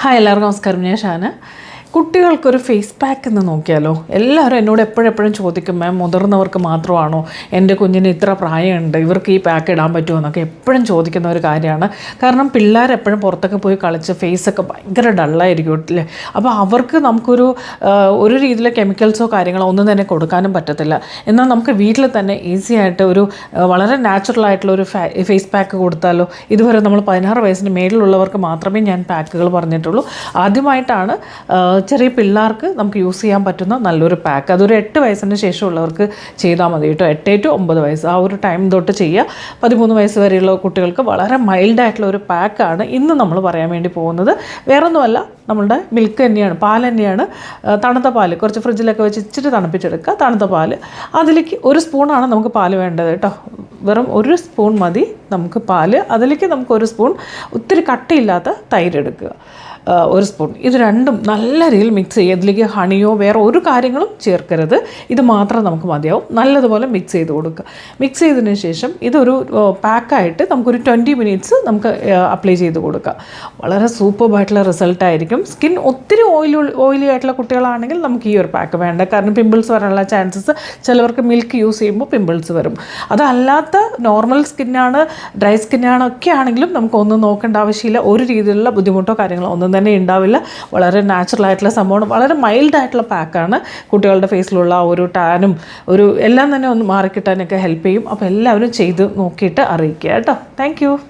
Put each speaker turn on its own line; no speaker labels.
Hi എല്ലാവർക്കും നമസ്കാരം. ഞാൻ ഷാന. കുട്ടികൾക്കൊരു ഫേസ് പാക്ക് എന്ന് നോക്കിയാലോ? എല്ലാവരും എന്നോട് എപ്പോഴെപ്പോഴും ചോദിക്കും മാം മുതിർന്നവർക്ക് മാത്രമാണോ? എന്റെ കുഞ്ഞിന് ഇത്ര പ്രായമുണ്ട് ഇവർക്ക് ഈ പാക്ക് ഇടാൻ പറ്റുമോ? എന്നൊക്കെ എപ്പോഴും ചോദിക്കുന്ന ഒരു കാര്യമാണ്. കാരണം പിള്ളേർ എപ്പോഴും പുറത്തൊക്കെ പോയി കളിച്ച് ഫേസൊക്കെ ഭയങ്കര ഡള്ളായിരിക്കും അല്ലേ? അപ്പോൾ അവർക്ക് നമുക്കൊരു ഒരു രീതിയിലെ കെമിക്കൽസോ കാര്യങ്ങളോ ഒന്നും തന്നെ കൊടുക്കാനും പറ്റത്തില്ല. എന്നാൽ നമുക്ക് വീട്ടിൽ തന്നെ ഈസി ആയിട്ട് ഒരു വളരെ നാച്ചുറൽ ആയിട്ടുള്ള ഒരു ഫേസ് പാക്ക് കൊടുത്താലോ? ഇതുവരെ നമ്മൾ പതിനാറ് വയസ്സിന് മേളിലുള്ളവർക്ക് മാത്രമേ ഞാൻ പാക്കുകൾ പറഞ്ഞിട്ടുള്ളൂ. ആദ്യമായിട്ടാണ് ചെറിയ പിള്ളേർക്ക് നമുക്ക് യൂസ് ചെയ്യാൻ പറ്റുന്ന നല്ലൊരു പാക്ക്. അതൊരു എട്ട് വയസ്സിന് ശേഷമുള്ളവർക്ക് ചെയ്താൽ മതി കേട്ടോ. എട്ട് ടു ഒമ്പത് വയസ്സ് ആ ഒരു ടൈം തൊട്ട് ചെയ്യുക. പതിമൂന്ന് വയസ്സ് വരെയുള്ള കുട്ടികൾക്ക് വളരെ മൈൽഡായിട്ടുള്ള ഒരു പാക്കാണ് ഇന്ന് നമ്മൾ പറയാൻ വേണ്ടി പോകുന്നത്. വേറൊന്നുമല്ല നമ്മളുടെ മിൽക്ക് തന്നെയാണ് പാൽ തന്നെയാണ്. തണുത്ത പാൽ കുറച്ച് ഫ്രിഡ്ജിലൊക്കെ വെച്ച് ഇച്ചിരി തണുപ്പിച്ചെടുക്കുക. തണുത്ത പാൽ അതിലേക്ക് ഒരു സ്പൂണാണ് നമുക്ക് പാൽ വേണ്ടത് കേട്ടോ. വെറും ഒരു സ്പൂൺ മതി. നമുക്ക് പാൽ അതിലേക്ക് നമുക്ക് ഒരു സ്പൂൺ ഒത്തിരി കട്ടിയില്ലാത്ത തൈര് എടുക്കുക. ഒരു സ്പൂൺ. ഇത് രണ്ടും നല്ല രീതിയിൽ മിക്സ് ചെയ്യുക. ഇതിലേക്ക് ഹണിയോ വേറെ ഒരു കാര്യങ്ങളും ചേർക്കരുത്. ഇത് മാത്രം നമുക്ക് മതിയാവും. നല്ലതുപോലെ മിക്സ് ചെയ്ത് കൊടുക്കുക. മിക്സ് ചെയ്തതിന് ശേഷം ഇതൊരു പാക്കായിട്ട് നമുക്കൊരു ട്വന്റി മിനിറ്റ്സ് നമുക്ക് അപ്ലൈ ചെയ്ത് കൊടുക്കുക വളരെ സൂപ്പർബായിട്ടുള്ള റിസൾട്ട് ആയിരിക്കും. സ്കിൻ ഒത്തിരി ഓയിലി ഓയിലി ആയിട്ടുള്ള കുട്ടികളാണെങ്കിൽ നമുക്ക് ഈ ഒരു പാക്ക് വേണ്ട. കാരണം പിമ്പിൾസ് വരാനുള്ള ചാൻസസ് ചിലവർക്ക് മിൽക്ക് യൂസ് ചെയ്യുമ്പോൾ പിമ്പിൾസ് വരും. അതല്ലാത്ത നോർമൽ സ്കിന്നാണ് ഡ്രൈ സ്കിന്നാണ് ഒക്കെ ആണെങ്കിലും നമുക്ക് ഒന്നും നോക്കേണ്ട ആവശ്യമില്ല. ഒരു രീതിയിലുള്ള ബുദ്ധിമുട്ടോ കാര്യങ്ങളോ ഒന്നും തന്നെ ഉണ്ടാവില്ല. വളരെ നാച്ചുറൽ ആയിട്ടുള്ള സംഭവമാണ്. വളരെ മൈൽഡ് ആയിട്ടുള്ള പാക്കാണ് കുട്ടികളുടെ ഫേസിലുള്ള ഒരു ടാനും ഒരു എല്ലാം തന്നെ ഒന്ന് മാറിക്കിട്ടാനൊക്കെ ഹെൽപ്പ് ചെയ്യും. അപ്പോൾ എല്ലാവരും ചെയ്ത് നോക്കിയിട്ട് അറിയിക്കുക കേട്ടോ. താങ്ക്